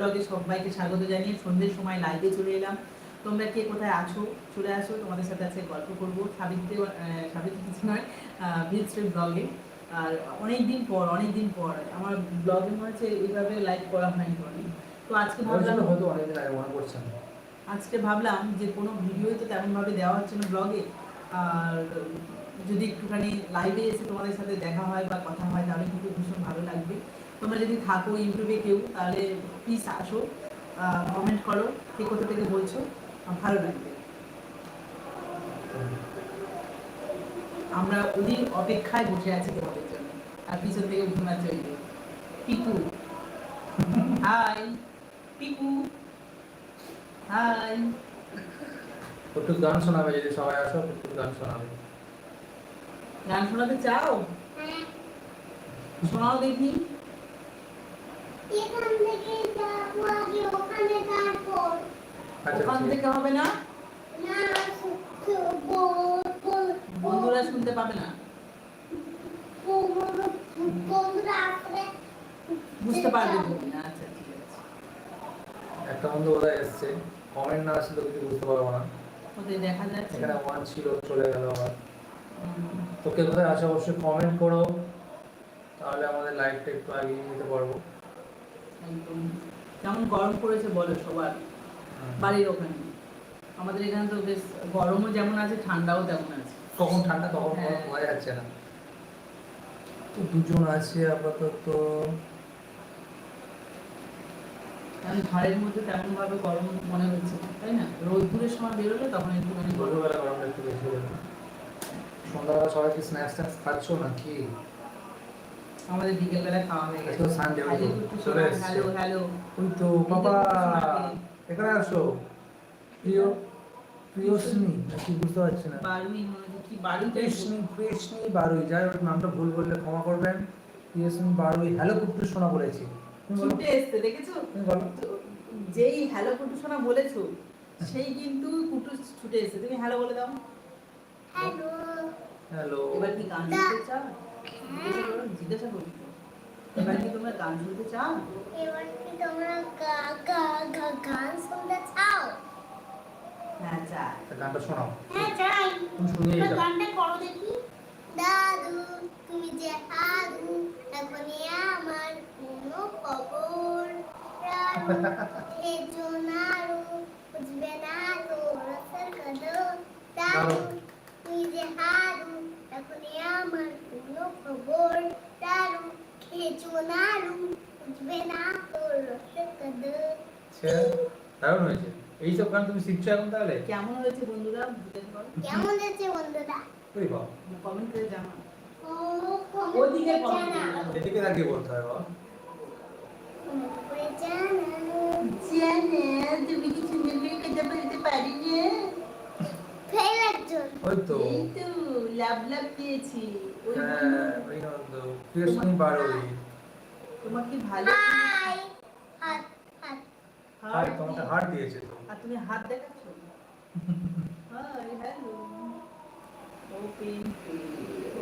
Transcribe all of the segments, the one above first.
ব্লগে সবাইকে স্বাগত জানিয়ে সন্ধ্যের সময় লাইভে চলে এলাম। তোমরা কে কোথায় আছো? চলে আসো তোমাদের সাথে আজকে গল্প করব। সাবিত্রী সাবিত্রী কিছু নয় ভিস্ট্রি ব্লগে আর অনেক দিন পর অনেক দিন পর আমার ব্লগে মনে হচ্ছে এইভাবে লাইভ করা হয়নি কোনোদিন। তো আজকে ভাবলাম হয়তো অনেকদিন আগে মনে পড়ছে না। আজকে ভাবলাম যে কোনো ভিডিওই তো তেমনভাবে দেওয়া হচ্ছে না ব্লগে আর যদি একটুখানি লাইভে এসে তোমাদের সাথে দেখা হয় বা কথা হয় তাহলে কিন্তু ভীষণ ভালো লাগবে। তোমরা যদি থাকো ইউটিউবে কেউ তাহলে প্লিজ আসো কমেন্ট করো কে কোথা থেকে বলছো ভালো লাগবে। আমরা ওদিন অপেক্ষায় বসে আছি তোমাদের জন্য। আর পিছন থেকে ওই যে। পিকু। হাই পিকু। হাই। একটু গান শোনাবে যদি সবাই আসো একটু গান শোনাবে। গান শোনাতে চাও? শোনাও দেখি এখান থেকে যাব আগে ওখানে তারপর। আচ্ছা ওখান থেকে হবে না? না বল বল বন্ধুরা শুনতে পাবে না। বুঝতে পারবে আচ্ছা ঠিক আছে। একটা বন্ধু এসছে? কমেন্ট না আসলে কিছু বুঝতে পারব না। ওদের দেখা যাচ্ছে? এখানে ওয়ান ছিল চলে গেল আবার। উম, তো কে কোথায় আসো অবশ্যই কমেন্ট করো। তাহলে আমাদের লাইফটা একটু এগিয়ে নিতে পারব। একদম। কেমন গরম পড়েছে বলো সবার বাড়ির ওখানে। আমাদের এখানে তো বেশ গরমও যেমন আছে ঠান্ডাও তেমন আছে। কখন ঠান্ডা কখন হ্যাঁ। গরম বোঝা যাচ্ছে না? তো দুজন আছে আপাতত। কারণ ঘরের মধ্যে তেমন ভাবে গরম মনে হচ্ছে তাই না? রোদ্দুরের সময় বেরোলে তখন একটুখানি গরমটা একটু বেশি হয়ে। সন্ধ্যাবেলা সবাই কি স্ন্যাক্স ট্যাক্স খাচ্ছ নাকি? আমাদের বিকেলবেলা খাওয়া হয়ে গেছে। তো ওই চলে হ্যালো হ্যালো। ওই তো বাবা এখানে আসো। প্রিয় প্রিয়স্মি কি বুঝতে পারছি না। বারুই হচ্ছে কি বারুই? কৃষ্ণি কৃষ্ণি বারুই। যাই হোক নামটা ভুল বললে ক্ষমা করবেন। প্রিয়স্মি বারুই। হ্যালো কুট্টু সোনা বলেছি। তুমি ছুটে এসছে দেখেছ? যেই হ্যালো কুটু সোনা বলেছ সেই কিন্তু কুটু ছুটে এসেছে। তুমি হ্যালো বলে দাও। হ্যালো। হ্যালো। এবার কি গান শুনতে চাও? জিজ্ঞাসা করি এবার কি তোমরা গান শুনতে চাও? এবার কি তোমরা গা- গা- গা- গান শুনতে চাও? হ্যাঁ চা গানটা শোনাও। হ্যাঁ চাই তুমি শুনিয়ে এবার গানটা করো দেখি। দাদু তুমি যে হাদু এখনই আমার কোনো খবর। রারু হেজো বুঝবে না তো রসের কদর। দাদু তুমি যে হাদু এখনই আমার কোনো খবর রারু হেজো নারু বুঝবে না তো রসের কদর আচ্ছা দারুণ হয়েছে। এইসব গান তুমি শিখছো এখন তাহলে? কেমন হয়েছে বন্ধুরা? কেমন আছে বন্ধুরা? ওই বাবা। কমেন্ট করে ওদিকে জানা জানাও। এদিকে দাঁড়িয়ে বলতে হয় বাবা। জানাও। জানা তুমি কি সুন্দর করে কথা বলতে পারি না ওই তো। লাভ লাভ দিয়েছি ওই ওই তো। তোমাকে ভালো হাই হাত হাত। আর হাত তোমাকে হার দিয়েছে তো। আর তুমি হাত দেখাচ্ছ? Hi hello. ওকে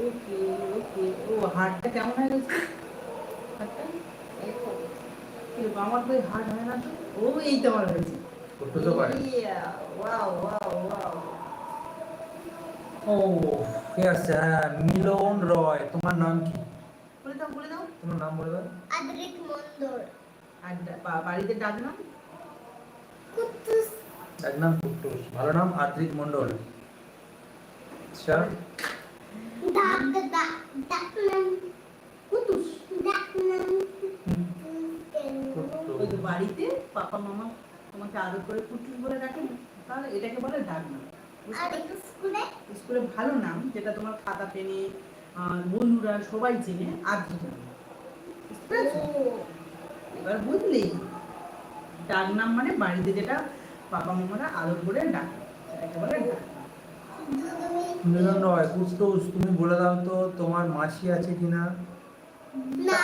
ওকে ওকে ও হাতটা কেমন হয়ে গেছে? আমার তো হার্ট হয় না তো? ও এই তো আমার হয়েছে। করতে তো পারে। ওয়াও ওয়াও ওয়াও ও কে আসছে হ্যাঁ মিলন রয় তোমার নাম কি? বলে দাও বলে দাও। তোমার নাম বলে দাও। আদ্রিক মন্ডল। আর বাড়িতে ডাক নাম? কুত্তুস। এক নাম কুট্টুস ভালো নাম আদ্রিক মন্ডল। আচ্ছা। ডাক ডাক ডাকনাম কুতুস ডাকনাম ওই তো বাড়িতে পাপা মামা তোমাকে আদর করে কুটুস বলে ডাকে তাহলে এটাকে বলে ডাক নাম? স্কুলে? স্কুলে ভালো নাম যেটা তোমার খাতা পেনে বন্ধুরা সবাই চেনে পেরেছ? এবার বুঝলি ডাক নাম মানে বাড়িতে যেটা পাপা মামারা আদর করে ডাকে সেটাকে বলে ডাক নাম। তুমি মিলন রয় কুট্টুস তুমি বলে দাও তো তোমার মাসি আছে কিনা? না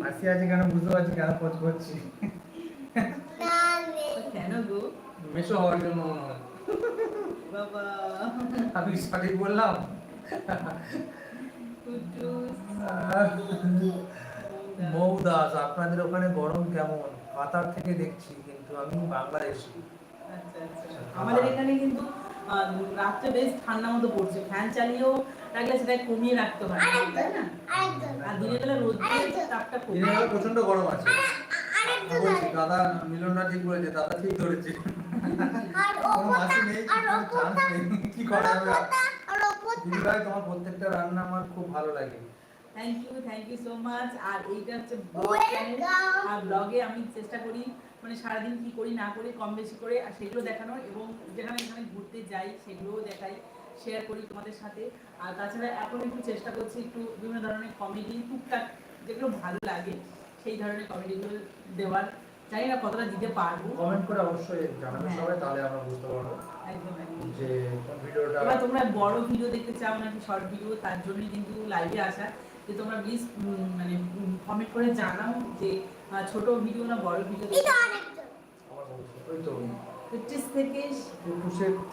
মাসি আছে কেন বুঝতে পারছি কেন খোঁজ করছি কেন গো? মেশো হওয়ার জন্য মনে হয় বাবা। আমি সঠিক বললাম। মৌদাস আপনাদের ওখানে গরম কেমন? কাতার থেকে দেখছি কিন্তু আমি বাংলাদেশি। আচ্ছা, আচ্ছা। আমাদের এখানে কিন্তু রাত্রে বেশ ঠান্ডা মতো পড়ছে। ফ্যান চালিয়েও রাখলে সেটা কমিয়ে রাখতে হয় তাই না? আর দিনের বেলা রোদ দিয়ে তাপটা প্রচণ্ড গরম আছে। দাদা মিলনরা ঠিক বলেছে দাদা ঠিক ধরেছে। আর কোনো মাসি নেই আর কোনো চান্স ওপরটা নেই। কি করা যাবে? আর ওপরটা দিদি ভাই তোমার প্রত্যেকটা রান্না আমার খুব ভালো লাগে। Thank you thank you so much আর এইটা হচ্ছে ব্লগ চ্যানেল আর ব্লগে আমি চেষ্টা করি মানে সারাদিন কি করি না করি কম বেশি করে আর সেগুলো দেখানো এবং যেখানে যেখানে ঘুরতে যাই সেগুলোও দেখাই শেয়ার করি তোমাদের সাথে। আর তাছাড়া এখন একটু চেষ্টা করছি একটু বিভিন্ন ধরনের কমেডি টুকটাক যেগুলো ভালো লাগে। সেই ধরনের কমেডিগুলো দেওয়ার জানি না কতটা দিতে পারব। কমেন্ট করে অবশ্যই জানাবে হ্যাঁ। সবাই তাহলে আমরা বুঝতে পারব একদম যে কোন ভিডিওটা এবার তোমরা বড় ভিডিও দেখতে চাও নাকি শর্ট ভিডিও তার জন্যই কিন্তু লাইভে আসা। যে তোমরা প্লিজ মানে কমেন্ট করে জানাও যে ছোট ভিডিও না বড় ভিডিও ওই তো। পঁচিশ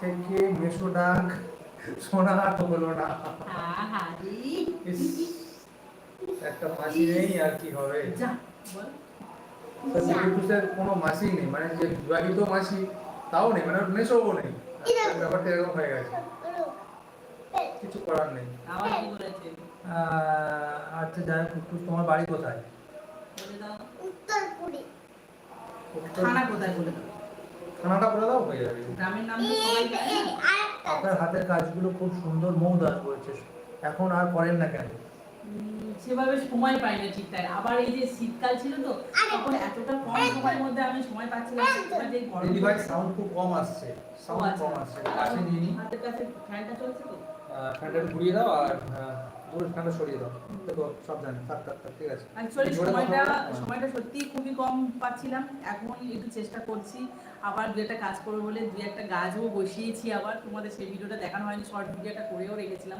থেকে মেশো ডাক সোনা হলো না আহারে। ইস, একটা মাসি নেই আর কি হবে? কোনো মাসি নেই মানে যে বিবাহিত মাসি তাও নেই মানে নেই। ব্যাপারটা এরকম হয়ে গেছে। কিছু করার নেই। বলেছে আচ্ছা যাই হোক তোমার বাড়ি কোথায়? উত্তরপুরি। থানা কোথায় বলে দাও? থানাটা করে দাও হয়ে যাবে। গ্রামের নাম তো সবাই জানে। না। আরেকটা আপনার হাতের কাজগুলো খুব সুন্দর মৌদাস করেছে এখন আর করেন না কেন? সেভাবে সময় পাই না ঠিকঠাক আবার এই যে শীতকাল ছিল তো তখন এতটা কম সময়ের মধ্যে আমি সময় পাচ্ছিলাম না। যে গরম ভাই সাউন্ড খুব কম আসছে। সাউন্ড কম আসছে। কাছে নিয়ে হাতের কাছে ফ্যানটা চলছে তো? ফ্যানটা ঘুরিয়ে দাও আর ফ্যানটা সরিয়ে দাও। দেখো সব জানি। থাক থাক থাক, ঠিক আছে। অ্যাকচুয়ালি সময়টা হ্যাঁ। সময়টা সত্যি খুবই কম পাচ্ছিলাম। এখন একটু চেষ্টা করছি। আবার দু একটা কাজ করব বলে দু একটা গাছও বসিয়েছি আবার। তোমাদের সেই ভিডিওটা দেখানো হয়নি শর্ট ভিডিওটা করেও রেখেছিলাম।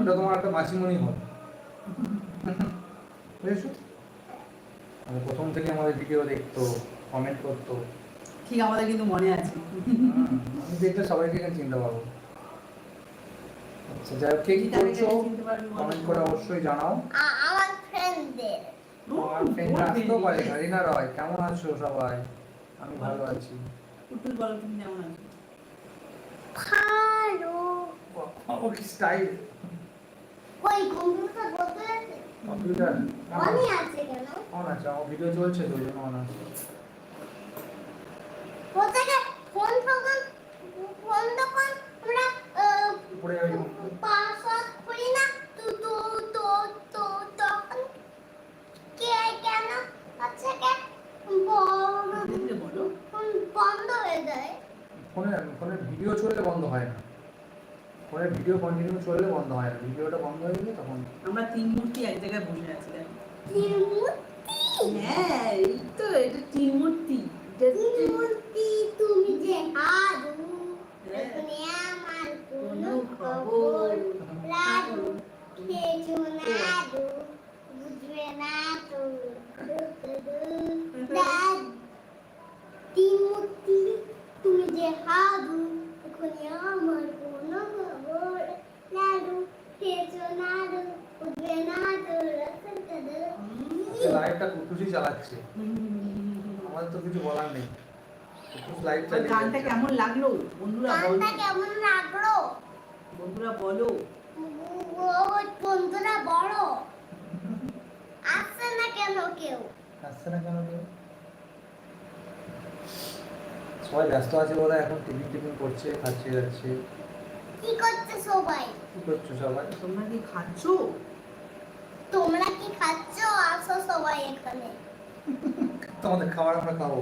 ওটা তোমার একটা মাসিমণি হয়। বুঝেছ? মানে প্রথম থেকে আমাদের ভিডিও দেখতো কমেন্ট করতো। ঠিক আমাদের কিন্তু মনে আছে। আমি দেখলে সবাইকে এখানে চিনতে পারব। আচ্ছা যাই হোক কে কি করছ। কমেন্ট করে অবশ্যই জানাও। আমার ফ্রেন্ডদের আমার ফ্রেন্ড আসতেও পারে রয়। কেমন আছো সবাই? আমি ভালো আছি। পুতুল বলো তুমি কেমন আছো? ভালো। ও কি স্টাইল ওই কম্পিউটার বলতে আছে? কম্পিউটার অনই আছে কেন? অন আছে ও ভিডিও চলছে তো জন্য অন আছে। কোথায় ফোন তখন ফোন তখন আমরা আহ, উপরে ওই পাসওয়ার্ড করি না তো তো তো তো তখন কে কেন আচ্ছা কে বড় দেখতে বলো ফোন বন্ধ হয়ে যায় ফোনে ফোনের ভিডিও চললে বন্ধ হয় না ফোনের ভিডিও কন্টিনিউ চললে বন্ধ হয় না। ভিডিওটা বন্ধ হয়ে গেলে তখন আমরা তিন মূর্তি এক জায়গায় বসে আছি দেখো। ত্রিমূর্তি হ্যাঁ এই তো এটা তিন মূর্তি। এটা ত্রিমূর্তি তুমি যে হারু এখনে আমার কোনো খবর লাডু খেয়েছো নাডু বুঝবে না তো দাদ ত্রিমূর্তি তুমি যে হারু এখনে আমার কোনো খবর লাডু খেয়েছো নাডু বুঝবে না তো লাইভটা কুটুসি চালাচ্ছে। আমাদের তো কিছু বলার নেই। কুটুস লাইভ আর চালিয়ে গানটা কেমন লাগল? বন্ধুরা গানটা কেমন লাগল? বন্ধুরা বলো। বন্ধুরা বড় আসছে না কেন কেউ? আসছে না কেন কেউ? সবাই ব্যস্ত আছে ওরা এখন টিফিন টিফিন করছে খাচ্ছে যাচ্ছে। কি করছ সবাই কি করছ সবাই তোমরা কি খাচ্ছো তোমরা কি খাচ্ছো আসো সবাই এখানে তোমাদের খাবার আমরা খাব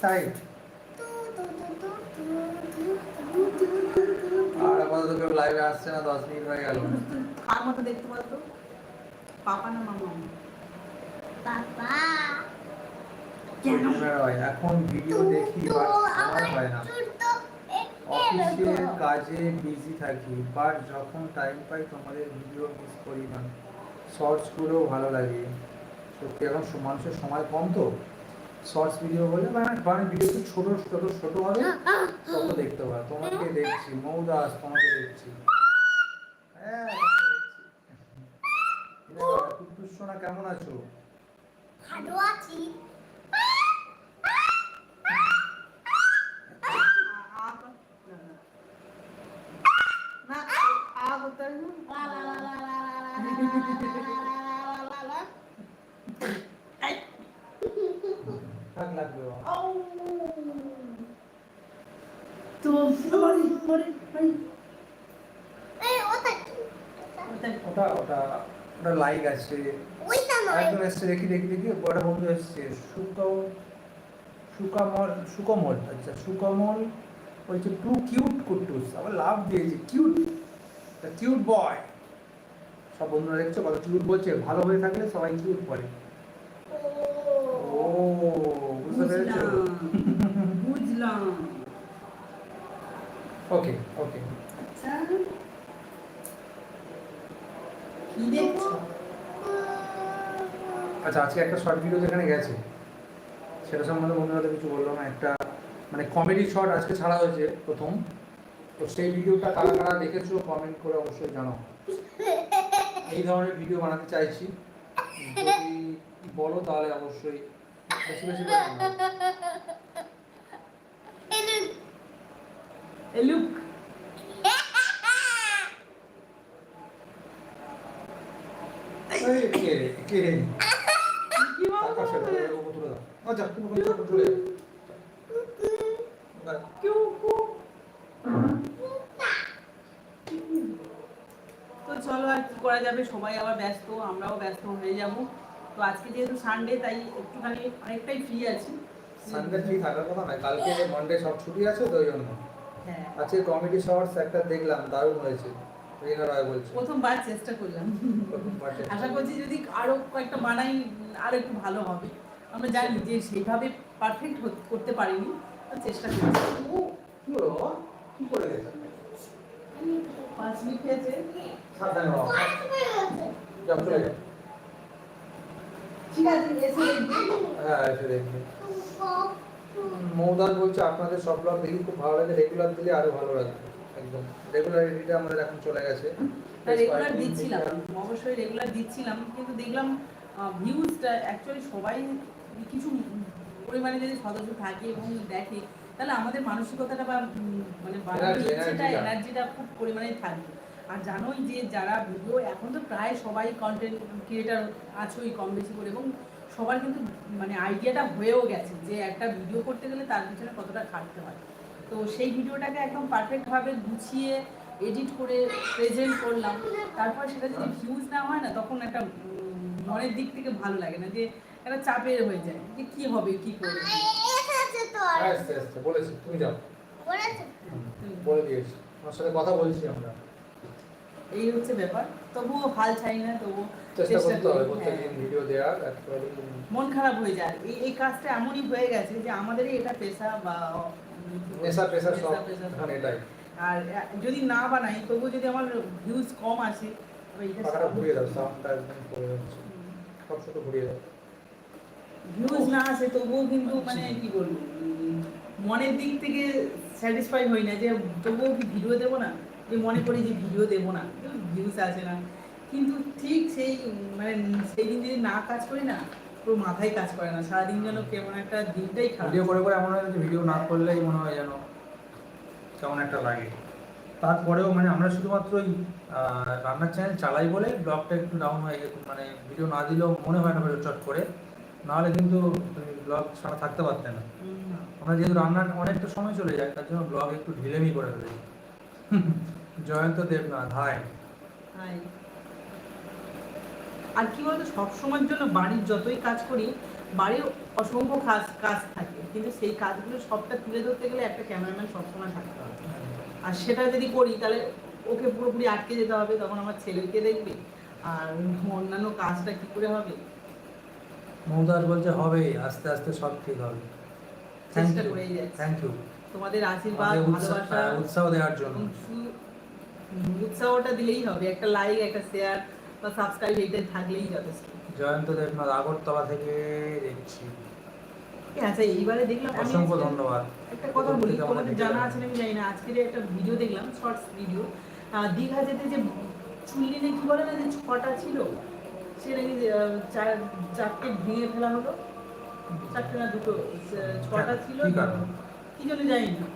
তাই আর আপাতত কেউ লাইভে আসছে না দশ মিনিট হয়ে গেল কার মতো দেখতে পাচ্ছ পাপা না মামা পাপা হয় এখন ভিডিও দেখি তো বাট সময় হয় না। তো অফিসের কাজে বিজি থাকি বাট যখন টাইম পাই তোমাদের ভিডিও মিস করি না। শর্টসগুলো ভালো লাগে। সত্যি এখন মানুষের সময় কম তো। শর্টস ভিডিও বলে মানে কারণ ভিডিও একটু ছোটো ছোটো ছোটো হবে তত দেখতে পারো। তোমাকে দেখছি মৌদাস তোমাকে দেখছি। হ্যাঁ দেখছি। সোনা কেমন আছো? ভালো আছি। এই, ওটা? ওটা ওটা লাইক আছে একজন এসছে দেখি দেখি দেখি বড় বন্ধু এসছে সুক সুকামল সুকমল আচ্ছা সুকমল বলছে টু কিউট কুট্টুস আবার লাভ দিয়েছে কিউট দ্য কিউট বয় সব বন্ধুরা দেখছ কত কিউট বলছে ভালো হয়ে থাকলে সবাই কিউট বলে। ও বুঝতে পেরেছ? বুঝলাম। ওকে ওকে। আচ্ছা। কি দেখছ? আচ্ছা আজকে একটা শর্ট ভিডিও যেখানে গেছে সেটা সম্বন্ধে বন্ধুরা তো কিছু বলল না। একটা মানে কমেডি শর্ট আজকে ছাড়া হয়েছে প্রথম। তো সেই ভিডিওটা কারা কারা দেখেছ কমেন্ট করে অবশ্যই জানাও। এই ধরনের ভিডিও বানাতে চাইছি। যদি বলো তাহলে অবশ্যই বেশি বেশি লুক। কে রে, কে রে? কি টাকা ফেরত, বলব এর উপর তুলে দাও। আচ্ছা, তুমি ওখানে চলে যাও, চলে যাও। বাস। কিউ কু তো চলো আর কি করা যাবে সবাই আবার ব্যস্ত আমরাও ব্যস্ত হয়ে যাব। তো আজকে যেহেতু সানডে তাই একটুখানি অনেকটাই ফ্রি আছি। সানডে ফ্রি থাকার কথা নয় কালকে মানডে সব ছুটি আছে তো ওই জন্য। হ্যাঁ। আজকে কমেডি শর্টস একটা দেখলাম দারুণ হয়েছে। রিনা রয় বলছে। প্রথমবার চেষ্টা করলাম। আশা করছি যদি আরও কয়েকটা বানাই আরও একটু ভালো হবে। আমরা জানি যে সেইভাবে পারফেক্ট করতে পারিনি তো চেষ্টা করছি। ও, কি হলো বাবা? কি করে গেছে? পাঁচ মিনিট খেয়েছে সাবধানে বাবা। পাঁচ গেছে। যাও, চলে যাও। ঠিক আছে এসে হ্যাঁ, এসে দেখবে। মৌদাস বলছে আপনাদের সব ব্লগ দেখি খুব ভালো লাগে রেগুলার দিলে আরও ভালো লাগবে একদম রেগুলার এডিটে আমাদের এখন চলে গেছে রেগুলার দিচ্ছিলাম অবশ্যই রেগুলার দিচ্ছিলাম কিন্তু দেখলাম ভিউজটা অ্যাকচুয়ালি সবাই কিছু পরিমাণে যদি সদস্য থাকে এবং দেখে তাহলে আমাদের মানসিকতাটা বা মানে ইচ্ছেটা এনার্জিটা খুব পরিমাণে থাকবে। আর জানোই যে যারা ভিডিও এখন তো প্রায় সবাই কন্টেন্ট ক্রিয়েটার আছোই কম বেশি করে এবং সবার কিন্তু মানে আইডিয়াটা হয়েও গেছে যে একটা ভিডিও করতে গেলে তার পিছনে কতটা খাটতে হয়। তো সেই ভিডিওটাকে একদম পারফেক্টভাবে গুছিয়ে এডিট করে প্রেজেন্ট করলাম। তারপর সেটা যদি ভিউজ না হয় না তখন একটা মনের দিক থেকে ভালো লাগে না যে একটা চাপের হয়ে যায় যে কি হবে কি করবে? এসেছে তো আস্তে আস্তে বলেছি তুমি যাও। বলেছে? বলে দিয়েছি। আমার সাথে কথা বলছি আমরা। এই হচ্ছে ব্যাপার। তবুও হাল না তবুও চেষ্টা করতে হবে প্রত্যেকদিন হ্যাঁ। ভিডিও দেওয়ার মন খারাপ হয়ে যায়। এই এই কাজটা এমনই হয়ে গেছে যে আমাদেরই এটা পেশা বা পেশা সব পেশা সব। এটাই। আর যদি না বানাই তবুও যদি আমার ভিউজ কম আসে তবে এটা ঘুরিয়ে দাও সাউন্ডটা একদম সব ঘুরিয়ে দাও। ভিউজ না আসে তবুও কিন্তু মানে কি বলব মনের দিক থেকে স্যাটিসফাই হই না যে তবুও কি ভিডিও দেবো না? যে মনে করি যে ভিডিও দেবো না ভিউজ আসে না। কিন্তু ঠিক সেই মানে সেই দিন যদি না কাজ করি না পুরো মাথায় কাজ করে না। সারাদিন যেন কেমন একটা দিনটাই খারাপ। ভিডিও করে করে এমন হয় যে ভিডিও না করলেই মনে হয় যেন কেমন একটা লাগে। তারপরেও মানে আমরা শুধুমাত্র ওই রান্নার চ্যানেল চালাই বলে ব্লগটা একটু ডাউন হয়ে মানে ভিডিও না দিলেও মনে হয় না চট করে। নাহলে কিন্তু ব্লগ ছাড়া থাকতে পারতে না। আমরা যেহেতু রান্নার অনেকটা সময় চলে যায়, তার জন্য ব্লগ একটু ঢিলেমি করে ফেলেছি জয়ন্ত দেবনাথ হাই। আর কি বলতো, সবসময়ের জন্য বাড়ির যতই কাজ করি, বাড়ির অসংখ্য কাজ কাজ থাকে, কিন্তু সেই কাজগুলো সবটা তুলে ধরতে গেলে একটা ক্যামেরাম্যান সবসময় থাকতে হবে। আর সেটা যদি করি, তাহলে ওকে পুরোপুরি আটকে যেতে হবে, তখন আমার ছেলেকে দেখবে, আর অন্যান্য কাজটা কি করে হবে? মমতাজ বলছে হবেই আস্তে আস্তে সব ঠিক হবে। থ্যাংক ইউ থ্যাংক ইউ তোমাদের আশীর্বাদ ভালোবাসা হ্যাঁ, উৎসাহ দেওয়ার জন্য। উৎসাহটা দিলেই হবে। একটা লাইক একটা শেয়ার বা সাবস্ক্রাইব এইটা থাকলেই যথেষ্ট। জয়ন্ত দেবনাথ আগরতলা থেকে দেখছি। আচ্ছা এইবারে দেখলাম অসংখ্য ধন্যবাদ। একটা কথা বলি তোমাদের জানা আছে নাকি জানি না? আজকের একটা ভিডিও দেখলাম শর্টস ভিডিও দীঘা যেতে যে চুল্লি নাকি বলে না যে ছটা ছিল? সে নাকি চার চারটে ভেঙে ফেলা হলো। চারটে না দুটো ছটা ছিল কি জন্য জানি না।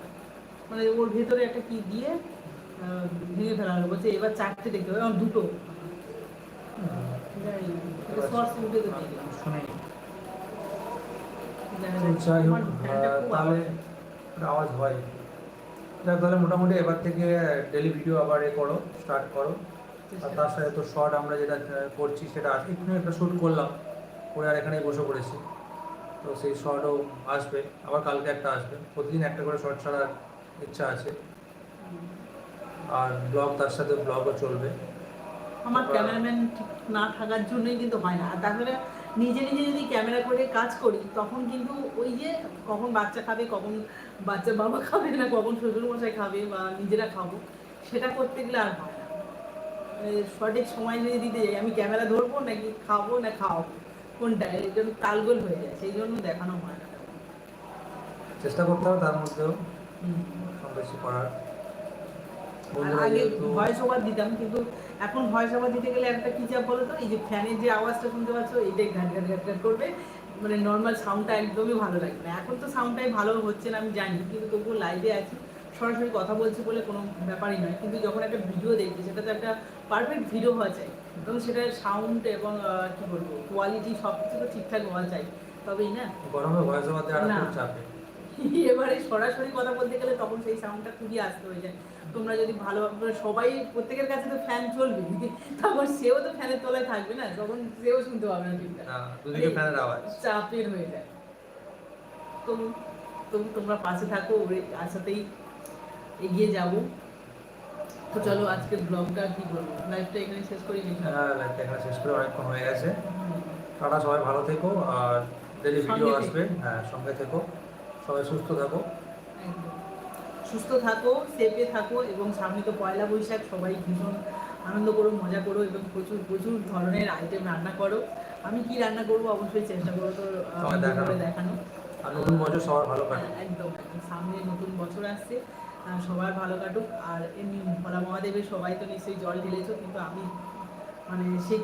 মানে ওর ভেতরে একটা কি দিয়ে ভেঙে ফেলা হলো। বলছে এবার চারটে দেখতে হবে দুটো। তাহলে আওয়াজ। হয়। যাক তাহলে মোটামুটি এবার থেকে ডেলি ভিডিও আবার এ করো স্টার্ট করো। আর তার সাথে তো শর্ট আমরা যেটা করছি সেটা আছে একটু একটা শ্যুট করলাম। করে আর এখানেই বসে পড়েছি। তো সেই শর্টও আসবে। আবার কালকে একটা আসবে। প্রতিদিন একটা করে শর্ট ছাড়ার ইচ্ছা আছে। আর ব্লগ তার সাথে ব্লগও চলবে। আমার ক্যামেরাম্যান ঠিক না থাকার জন্যই কিন্তু হয় না। আর তাহলে নিজে নিজে যদি ক্যামেরা করে কাজ করি তখন কিন্তু ওই যে কখন বাচ্চা খাবে কখন বাচ্চা বাবা খাবে না কখন শ্বশুরমশাই খাবে বা নিজেরা খাব সেটা করতে গেলে আর হয় সঠিক সময় যদি দিতে যাই আমি ক্যামেরা ধরবো নাকি খাব না খাওয়াবো? কোনটা? এই জন্য তালগোল হয়ে যায় সেই জন্য দেখানো হয় না। চেষ্টা করতে হবে তার মধ্যেও। কম বেশি করার। আগে ভয়েস ওভার দিতাম কিন্তু এখন ভয়েস ওভার দিতে গেলে একটা কি চাপ বলো তো এই যে ফ্যানের যে আওয়াজটা শুনতে পাচ্ছ এটাই ঘাট ঘাট ঘাট ঘাট করবে। মানে নর্মাল সাউন্ডটা একদমই ভালো লাগবে না। এখন তো সাউন্ডটাই ভালো হচ্ছে না আমি জানি কিন্তু তবুও লাইভে আছি। সরাসরি কথা বলছি বলে কোনো ব্যাপারই নয়। কিন্তু যখন একটা ভিডিও দেখছি সেটা তো একটা পারফেক্ট ভিডিও হওয়া চাই। এবং সেটার সাউন্ড এবং কি বলব কোয়ালিটি সব কিছু তো ঠিকঠাক হওয়া চাই। তবেই না? গরমে ভয়েস ওভার দেওয়াটা খুব চাপে এবারে সরাসরি কথা বলতে গেলে তখন সেই সাউন্ডটা খুবই আসতে হয়ে যায়। তোমরা যদি ভালোভাবে সবাই প্রত্যেকের কাছে তো ফ্যান চলবে। তারপর সেও তো ফ্যানের তলায় থাকবে না? তখন সেও শুনতে পাবে না ঠিকঠাক। দুদিকে ফ্যানের আওয়াজ। চাপের হয়ে যায়। তো তোমরা পাশে থাকো ওর সাথেই এগিয়ে যাব। তো চলো আজকে ব্লগটা কি করব লাইফটা এখানে শেষ করি নাকি? হ্যাঁ লাইভটা এখানে শেষ করে অনেকক্ষণ হয়ে গেছে। টাটা সবাই ভালো থেকো আর ডেলি ভিডিও আসবে। হ্যাঁ সঙ্গে থেকো। সবাই সুস্থ থাকো। সুস্থ থাকো সেফে থাকো এবং সামনে তো পয়লা বৈশাখ সবাই ভীষণ আনন্দ করো মজা করো এবং প্রচুর প্রচুর ধরনের আইটেম রান্না করো। আমি কি রান্না করব? অবশ্যই চেষ্টা করব তো দেখানো। করে আর নতুন বছর সবার ভালো কাটে একদম। সামনে নতুন বছর আসছে। সবার ভালো কাটুক। আর এমনি ভোলা মহাদেবের সবাই তো নিশ্চয়ই জল ঢেলেছো কিন্তু আমি মানে সেই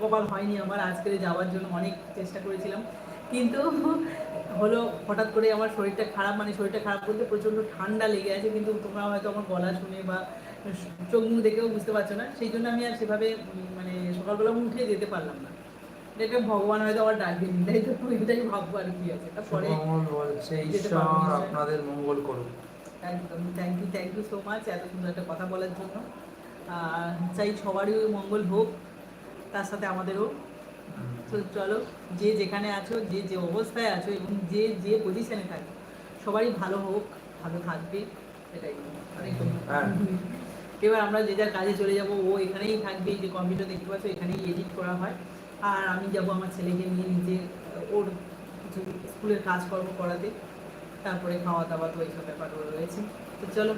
কপাল হয়নি আমার। আজকে যাওয়ার জন্য অনেক চেষ্টা করেছিলাম। কিন্তু হলো হঠাৎ করে আমার শরীরটা খারাপ মানে শরীরটা খারাপ বলতে প্রচণ্ড ঠান্ডা লেগে আছে কিন্তু তোমরা হয়তো আমার গলা শুনে বা চোখ মুখ দেখেও বুঝতে পারছ না। সেই জন্য আমি আর সেভাবে মানে সকালবেলা উঠে যেতে পারলাম না। এটা ভগবান হয়তো আমার ডাকেনি তাই তো? এটাই ভাববো আর কি আছে। তারপরে। আপনাদের মঙ্গল করুন একদম thank you thank you so much এত সুন্দর একটা কথা বলার জন্য। আর চাই সবারই মঙ্গল হোক তার সাথে আমাদেরও। তো চলো যে যেখানে আছো যে যে অবস্থায় আছো এবং যে যে পজিশনে থাকো সবারই ভালো হোক ভালো থাকবে এটাই। অনেক হ্যাঁ। এবার আমরা যে যার কাজে চলে যাব ও এখানেই থাকবে যে কম্পিউটার দেখতে পাচ্ছ এখানেই এডিট করা হয়। আর আমি যাব আমার ছেলেকে নিয়ে নিজে ওর কিছু স্কুলের কাজকর্ম করাতে। তারপরে খাওয়া দাওয়া তো এইসব ব্যাপারগুলো রয়েছে। তো চলো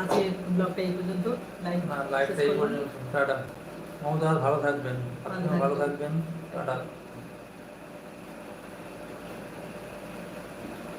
আজকে ব্লগটা এই পর্যন্ত। লাইভ লাইফটা এই পর্যন্ত। টাটা। মমতা ভালো থাকবেন। ভালো থাকবেন। টাটা।